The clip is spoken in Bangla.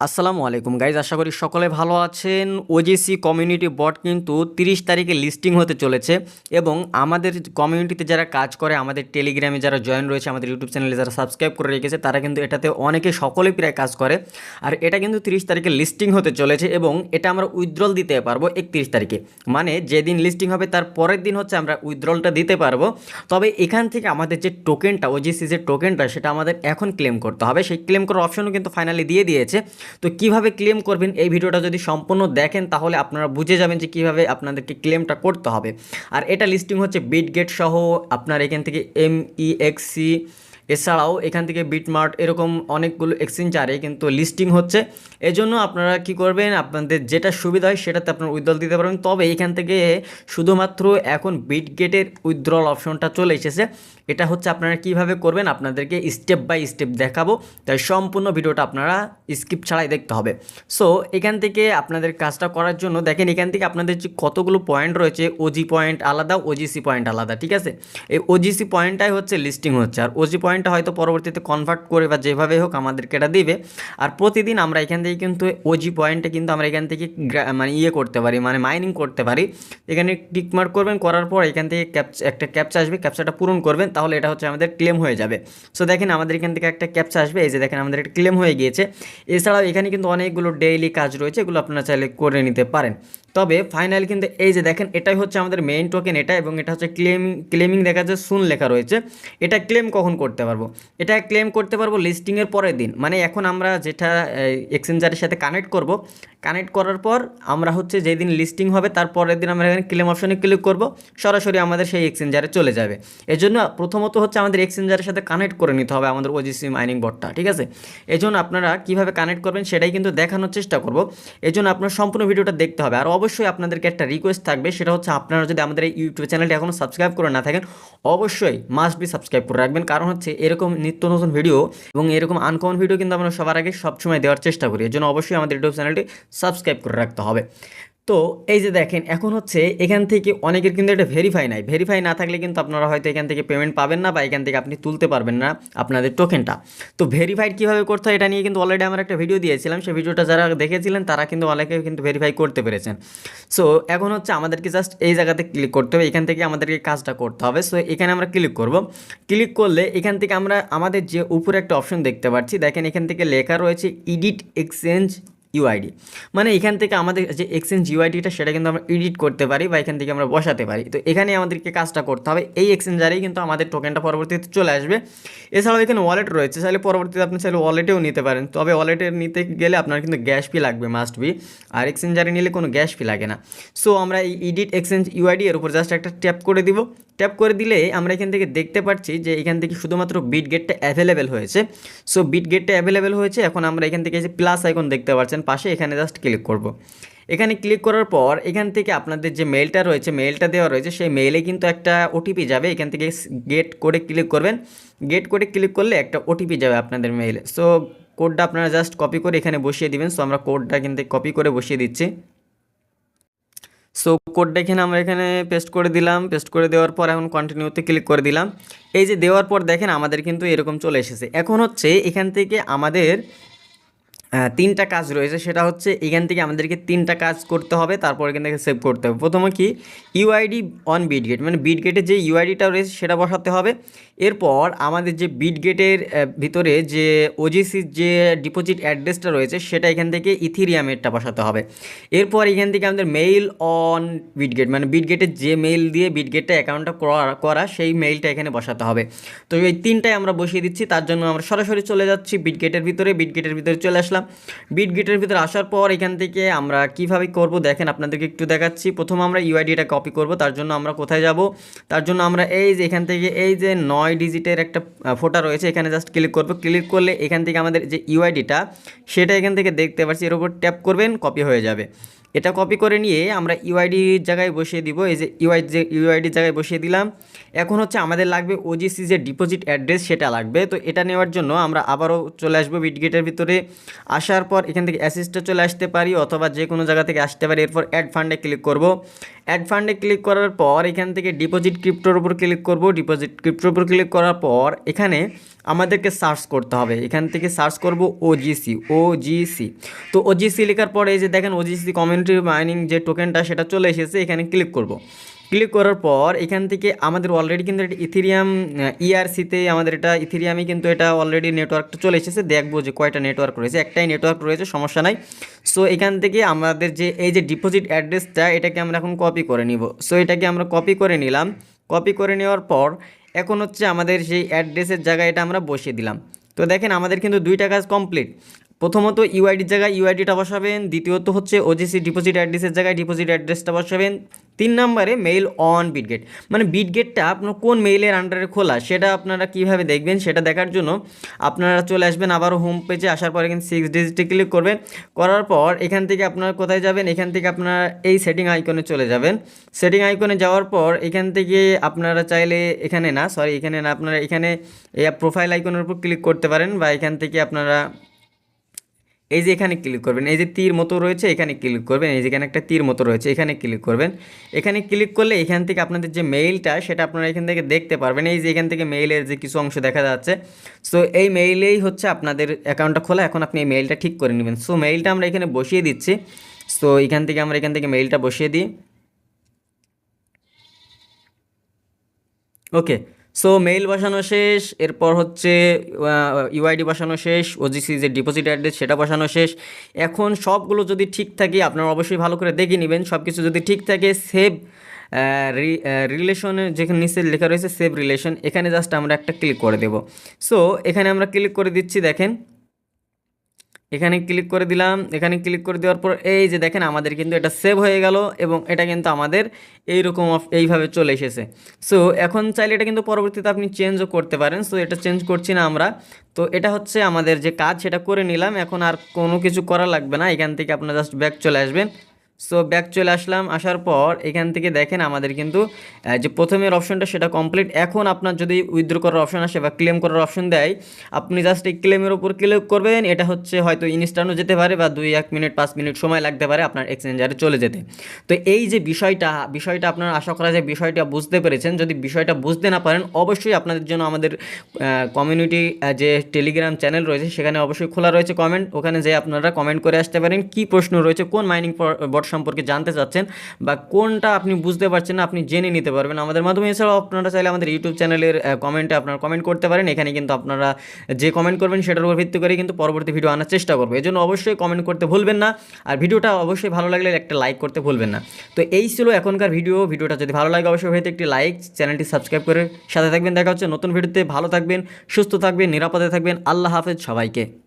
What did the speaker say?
আসসালামু আলাইকুম। গাইজ, আশা করি সকলে ভালো আছেন। ওজিসি কমিউনিটি বট কিন্তু তিরিশ তারিখে লিস্টিং হতে চলেছে এবং আমাদের কমিউনিটিতে যারা কাজ করে, আমাদের টেলিগ্রামে যারা জয়েন রয়েছে, আমাদের ইউটিউব চ্যানেলে যারা সাবস্ক্রাইব করে রেখেছে, তারা কিন্তু এটাতে অনেকে সকলে প্রায় কাজ করে। আর এটা কিন্তু তিরিশ তারিখে লিস্টিং হতে চলেছে এবং এটা আমরা উইথড্রল দিতে পারব একত্রিশ তারিখে। মানে যেদিন লিস্টিং হবে, তার পরের দিন হচ্ছে আমরা উইথড্রলটা দিতে পারব। তবে এখান থেকে আমাদের যে টোকেনটা ওজিসি যে টোকেনটা সেটা আমাদের এখন ক্লেম করতে হবে। সেই ক্লেম করার অপশনও কিন্তু ফাইনালি দিয়ে দিয়েছে। তো কীভাবে ক্লেম করবেন? এই ভিডিওটা যদি সম্পূর্ণ দেখেন, তাহলে আপনারা বুঝে যাবেন যে কীভাবে আপনাদেরকে ক্লেমটা করতে হবে। আর এটা লিস্টিং হচ্ছে বিটগেট সহ, আপনার এখান থেকে এম ই এক্সি এছাড়াও এখান থেকে বিটমার্ট এরকম অনেকগুলো এক্সচেঞ্জারে কিন্তু লিস্টিং হচ্ছে। এজন্য আপনারা কি করবেন? আপনাদের যেটা সুবিধা হয় সেটাতে আপনারা উইথড্রল দিতে পারবেন। তবে এখান থেকে শুধুমাত্র এখন বিটগেটের উইথড্রল অপশনটা চলে এসেছে। এটা হচ্ছে আপনারা কীভাবে করবেন? আপনাদেরকে স্টেপ বাই স্টেপ দেখাবো। তাই সম্পূর্ণ ভিডিওটা আপনারা স্কিপ ছাড়াই দেখতে হবে। সো এখান থেকে আপনাদের কাজটা করার জন্য দেখেন, এখান থেকে আপনাদের যে কতগুলো পয়েন্ট রয়েছে ওজি পয়েন্ট আলাদা ওজিসি পয়েন্ট আলাদা, ঠিক আছে? এই ওজিসি পয়েন্টটাই হচ্ছে লিস্টিং হচ্ছে। আর ওজি পয়েন্টটা হয়তো পরবর্তীতে কনভার্ট করে বা যেভাবে হোক আমাদেরকে এটা দিবে। আর প্রতিদিন আমরা এখান থেকে কিন্তু ওজি পয়েন্টে কিন্তু আমরা এখান থেকে মানে ইয়ে করতে পারি মানে মাইনিং করতে পারি। এখানে টিক মার্ক করবেন, করার পর এখান থেকে ক্যাপচা একটা ক্যাপচা আসবে ক্যাপচাটা পূরণ করবেন, তাহলে এটা হচ্ছে আমাদের ক্লেম হয়ে যাবে। সো দেখেন আমাদের এখান থেকে একটা ক্যাপচা আসবে, এই যে দেখেন আমাদের একটা ক্লেম হয়ে গিয়েছে। এছাড়াও এখানে কিন্তু অনেকগুলো ডেইলি কাজ রয়েছে, এগুলো আপনারা চাইলে করে নিতে পারেন। তবে ফাইনাল কিন্তু এই যে দেখেন, এটাই হচ্ছে আমাদের মেইন টোকেন এটা এবং এটা হচ্ছে ক্লেম ক্লেমিং দেখা যাচ্ছে শুন লেখা রয়েছে। এটা ক্লেম কখন করতে পারব। এটা ক্লেম করতে পারব লিস্টিংয়ের পরের দিন। মানে এখন আমরা যেটা এক্সচেঞ্জারের সাথে কানেক্ট করব কানেক্ট করার পর আমরা হচ্ছে যেদিন লিস্টিং হবে তার পরের দিন আমরা এখানে ক্লেম অপশনে ক্লিক করব, সরাসরি আমাদের সেই এক্সচেঞ্জারে চলে যাবে। এর জন্য প্রথমত হচ্ছে আমাদের এক্সচেঞ্জারের সাথে কানেক্ট করে নিতে হবে আমাদের ওজিসি মাইনিং বটটা ঠিক আছে? এই জন্য আপনারা কীভাবে কানেক্ট করবেন সেটাই কিন্তু দেখানোর চেষ্টা করব। এই জন্য আপনার সম্পূর্ণ ভিডিওটা দেখতে হবে। আর অবশ্যই আপনাদেরকে একটা রিকোয়েস্ট থাকবে, সেটা হচ্ছে আপনারা যদি আমাদের এই ইউটিউব চ্যানেলটি এখনও সাবস্ক্রাইব করে না থাকেন, অবশ্যই মাস্ট বি সাবস্ক্রাইব করে রাখবেন। কারণ হচ্ছে এরকম নিত্য নতুন ভিডিও এবং এরকম আনকমন ভিডিও কিন্তু আমরা সবার আগে সবসময় দেওয়ার চেষ্টা করি। এর জন্য অবশ্যই আমাদের ইউটিউব চ্যানেলটি সাবস্ক্রাইব করে রাখতে হবে। তো এই যে দেখেন, এখন হচ্ছে এখান থেকে অনেকের কিন্তু এটা ভেরিফাই নাই। ভেরিফাই না থাকলে কিন্তু আপনারা হয়তো এখান থেকে পেমেন্ট পাবেন না বা এখান থেকে আপনি তুলতে পারবেন না আপনাদের টোকেনটা তো ভেরিফাইড কীভাবে করতে হয় এটা নিয়ে কিন্তু অলরেডি আমার একটা ভিডিও দিয়েছিলাম। সেই ভিডিওটা যারা দেখেছিলেন, তারা কিন্তু অনেকে কিন্তু ভেরিফাই করতে পেরেছেন। সো এখন হচ্ছে আমাদেরকে জাস্ট এই জায়গাতে ক্লিক করতে হবে। এখান থেকে আমাদেরকে কাজটা করতে হবে। সো এখানে আমরা ক্লিক করব। ক্লিক করলে এখান থেকে আমরা আমাদের যে উপরে একটা অপশন দেখতে পাচ্ছি। দেখেন এখান থেকে লেখা রয়েছে ইডিট এক্সচেঞ্জ ইউআইডি মানে এখান থেকে আমাদের যে এক্সচেঞ্জ ইউআইডিটা সেটা কিন্তু আমরা এডিট করতে পারি বা এখান থেকে আমরা বসাতে পারি। তো এখানে আমাদেরকে কাজটা করতে হবে। এই এক্সচেঞ্জারেই কিন্তু আমাদের টোকেনটা পরবর্তীতে চলে আসবে। এছাড়াও এখানে ওয়ালেট রয়েছে। চাইলে পরবর্তীতে আপনি চাইলে ওয়ালেটেও নিতে পারেন। তবে ওয়ালেটে নিতে গেলে আপনার কিন্তু গ্যাস ফি লাগবে মাস্ট বি আর এক্সচেঞ্জারে নিলে কোনো গ্যাস ফি লাগে না। সো আমরা এই ইডিট এক্সচেঞ্জ ইউআইডি এর উপর জাস্ট একটা ট্যাপ করে দিব। ট্যাপ করে দিলে আমরা এখান থেকে দেখতে পাচ্ছি যে এখান থেকে শুধুমাত্র বিট গেটটা অ্যাভেলেবেল হয়েছে। সো বিট গেটটা অ্যাভেলেবেল হয়েছে। এখন আমরা এখান থেকে যে প্লাস আইকন দেখতে পাচ্ছেন পাশে এখানে জাস্ট ক্লিক করব। এখানে ক্লিক করার পর এখান থেকে আপনাদের যে মেলটা রয়েছে মেলটা দেওয়া রয়েছে, সেই মেলে কিন্তু একটা ওটিপি যাবে। এখান থেকে গেট করে ক্লিক করবেন। গেট করে ক্লিক করলে একটা ওটিপি যাবে আপনাদের মেইলে সো কোডটা আপনারা জাস্ট কপি করে এখানে বসিয়ে দিবেন। সো আমরা কোডটা কিন্তু কপি করে বসিয়ে দিচ্ছি। সো কোডটা এখানে আমরা এখানে পেস্ট করে দিলাম। পেস্ট করে দেওয়ার পর এখন কন্টিনিউতে ক্লিক করে দিলাম। এই যে দেওয়ার পর দেখেন আমাদের কিন্তু এরকম চলে এসেছে। এখন হচ্ছে এখান থেকে আমাদের তিনটা কাজ রয়েছে। সেটা হচ্ছে এখান থেকে আমাদেরকে তিনটা কাজ করতে হবে, তারপর এখান থেকে সেভ করতে হবে। প্রথমে কি ইউআইডি অন বিটগেট মানে বিটগেটের যে ইউআইডিটা রয়েছে সেটা বসাতে হবে। এরপর আমাদের যে বিটগেটের ভিতরে যে ওজিসির যে ডিপোজিট অ্যাড্রেসটা রয়েছে, সেটা এখান থেকে ইথিরিয়ামেরটা বসাতে হবে। এরপর এখান থেকে আমাদের মেইল অন বিটগেট মানে বিটগেটের যে মেইল দিয়ে বিটগেটটা অ্যাকাউন্টটা করা করা, সেই মেইলটা এখানে বসাতে হবে। তো এই তিনটাই আমরা বসিয়ে দিচ্ছি, তার জন্য আমরা সরাসরি চলে যাচ্ছি বিটগেটের ভিতরে বিটগেটের ভিতরে চলে আসলাম। বিটগেটের ভিতরে আসার পর এখান থেকে আমরা কীভাবে করব, দেখেন আপনাদেরকে একটু দেখাচ্ছি। প্রথম আমরা ইউআইডিটা কপি করব, তার জন্য আমরা কোথায় যাব? তার জন্য আমরা এই যে, এখান থেকে এই যে নয় ডিজিটের একটা ফোটা রয়েছে, এখানে জাস্ট ক্লিক করব। ক্লিক করলে এখান থেকে আমাদের যে ইউআইডিটা সেটা এখান থেকে দেখতে পাচ্ছি, এর উপর ট্যাপ করবেন কপি হয়ে যাবে। এটা কপি করে নিয়ে আমরা ইউআইডি জায়গায় বসিয়ে দিব। এই যে ইউআই যে ইউআইডি জায়গায় বসিয়ে দিলাম। এখন হচ্ছে আমাদের লাগবে ওজিসি যে ডিপোজিট অ্যাড্রেস সেটা লাগবে। তো এটা নেওয়ার জন্য আমরা আবারও চলে আসব বিটগেটের ভিতরে। আসার পর এখান থেকে অ্যাসিস্টে চলে আসতে পারি অথবা যে কোনো জায়গা থেকে আসতে পারি। এরপর অ্যাড ফান্ডে ক্লিক করব। অ্যাড ফান্ডে ক্লিক করার পর এখান থেকে ডিপোজিট ক্রিপ্টোর উপর ক্লিক করব। ডিপোজিট ক্রিপ্টোর উপর ক্লিক করার পর এখানে আমাদেরকে সার্চ করতে হবে। এখান থেকে সার্চ করব ওজিসি ওজিসি তো ওজিসি লেখার পরে এই যে দেখেন ওজিসি কমিউনিটি মাইনিং যে টোকেনটা সেটা চলে এসেছে, এখানে ক্লিক করব। ক্লিক করার পর এখান থেকে আমাদের অলরেডি কিন্তু এটা ইথিরিয়াম ইআরসিতে আমাদের এটা ইথিরিয়ামে কিন্তু এটা অলরেডি নেটওয়ার্কটা চলে এসেছে। দেখব যে কয়টা নেটওয়ার্ক রয়েছে। একটাই নেটওয়ার্ক রয়েছে, সমস্যা নাই। সো এখান থেকে আমাদের যে এই যে ডিপোজিট অ্যাড্রেসটা এটাকে আমরা এখন কপি করে নিব। সো এটাকে আমরা কপি করে নিলাম। কপি করে নেওয়ার পর এখন হচ্ছে আমাদের সেই অ্যাড্রেসের জায়গায় এটা আমরা বসিয়ে দিলাম। তো দেখেন আমাদের কিন্তু দুইটা কাজ কমপ্লিট প্রথমত ইউআইডির জায়গায় ইউআইডিটা বসাবেন, দ্বিতীয়ত হচ্ছে ওজিসি ডিপোজিট অ্যাড্রেসের জায়গায় ডিপোজিট অ্যাড্রেসটা বসাবেন। তিন নম্বরে মেইল অন বিটগেট মানে বিটগেটটা আপনার কোন মেইলের আন্ডারে খোলা, সেটা আপনারা কীভাবে দেখবেন, সেটা দেখার জন্য আপনারা চলে আসবেন আবারও হোম পেজে আসার পরে কিন্তু সিক্স ডিজিটে ক্লিক করবেন। করার পর এখান থেকে আপনারা কোথায় যাবেন, এখান থেকে আপনারা এই সেটিং আইকনে চলে যাবেন। সেটিং আইকনে যাওয়ার পর এখান থেকে আপনারা চাইলে এখানে না সরি এখানে না, আপনারা এখানে প্রোফাইল আইকনের উপর ক্লিক করতে পারেন বা এখান থেকে আপনারা এই যে এখানে ক্লিক করবেন, এই যে তীর মতো রয়েছে, এখানে ক্লিক করবেন, এই যে এখানে একটা তীর মতো রয়েছে, এখানে ক্লিক করবেন। এখানে ক্লিক করলে এখান থেকে আপনাদের যে মেইলটা সেটা আপনারা এখান থেকে দেখতে পারবেন। এই যে এখান থেকে মেইলের যে কিছু অংশ দেখা যাচ্ছে সো এই মেইলেই হচ্ছে আপনাদের অ্যাকাউন্টটা খোলা। এখন আপনি এই মেইলটা ঠিক করে নেবেন। সো মেইলটা আমরা এখানে বসিয়ে দিচ্ছি। সো এখান থেকে আমরা এখান থেকে মেইলটা বসিয়ে দিই। ওকে সো মেইল বসানো শেষ, এরপর হচ্ছে ইউআইডি বসানো শেষ ওজিসি যে ডিপোজিট অ্যাড্রেস সেটা বসানো শেষ। এখন সবগুলো যদি ঠিক থাকে, আপনারা অবশ্যই ভালো করে দেখে নেবেন। সব কিছু যদি ঠিক থাকে সেভ রিলেশনে যেখানে নিচে লেখা রয়েছে সেভ রিলেশন এখানে জাস্ট আমরা একটা ক্লিক করে দেব। সো এখানে আমরা ক্লিক করে দিচ্ছি, দেখেন। এখানে ক্লিক করে দিলাম। এখানে ক্লিক করে দেওয়ার পর এই যে দেখেন আমাদের কিন্তু এটা সেভ হয়ে গেল এবং এটা কিন্তু আমাদের এইরকম এইভাবে চলে এসেছে। সো এখন চাইলে এটা কিন্তু পরবর্তীতে আপনি চেঞ্জও করতে পারেন। সো এটা চেঞ্জ করছি না আমরা। তো এটা হচ্ছে আমাদের যে কাজ, সেটা করে নিলাম। এখন আর কোনো কিছু করা লাগবে না। এখান থেকে আপনার জাস্ট ব্যাক চলে আসবেন। সো ব্যাক চলে আসলাম, আসার পর এখান থেকে দেখেন আমাদের কিন্তু যে প্রথমের অপশনটা সেটা কমপ্লিট এখন আপনার যদি উইথড্র করার অপশন আসে বা ক্লেম করার অপশন দেয়, আপনি জাস্ট এই ক্লেমের উপর ক্লিক করবেন। এটা হচ্ছে হয়তো ইনস্ট্যান্টও যেতে পারে বা দুই, এক মিনিট পাঁচ মিনিট সময় লাগতে পারে আপনার এক্সচেঞ্জারে চলে যেতে। তো এই যে বিষয়টা বিষয়টা আপনারা আশা করা যায় বিষয়টা বুঝতে পেরেছেন। যদি বিষয়টা বুঝতে না পারেন, অবশ্যই আপনাদের জন্য আমাদের কমিউনিটি যে টেলিগ্রাম চ্যানেল রয়েছে, সেখানে অবশ্যই খোলা রয়েছে কমেন্ট ওখানে যে আপনারা কমেন্ট করে আসতে পারেন, কি প্রশ্ন রয়েছে, কোন মাইনিং সম্পর্কে জানতে চাচ্ছেন বা কোনটা আপনি বুঝতে পারছেন না, আপনি জেনে নিতে পারবেন। আমাদের মাধ্যমে, এছাড়াও আপনারা চাইলে আমাদের ইউটিউব চ্যানেলের কমেন্টে আপনারা কমেন্ট করতে পারেন। এখানে কিন্তু আপনারা যে কমেন্ট করবেন সেটার উপর ভিত্তি করে কিন্তু পরবর্তী ভিডিও আনার চেষ্টা করব। এই জন্য অবশ্যই কমেন্ট করতে ভুলবেন না। আর ভিডিওটা অবশ্যই ভালো লাগলে একটা লাইক করতে ভুলবেন না। তো এই ছিল এখনকার ভিডিও ভিডিওটা যদি ভালো লাগে, অবশ্যই হয়তো একটি লাইক চ্যানেলটি সাবস্ক্রাইব করে সাথে থাকবেন। দেখা হচ্ছে নতুন ভিডিওতে ভালো থাকবেন, সুস্থ থাকবেন, নিরাপদে থাকবেন। আল্লাহ হাফেজ সবাইকে।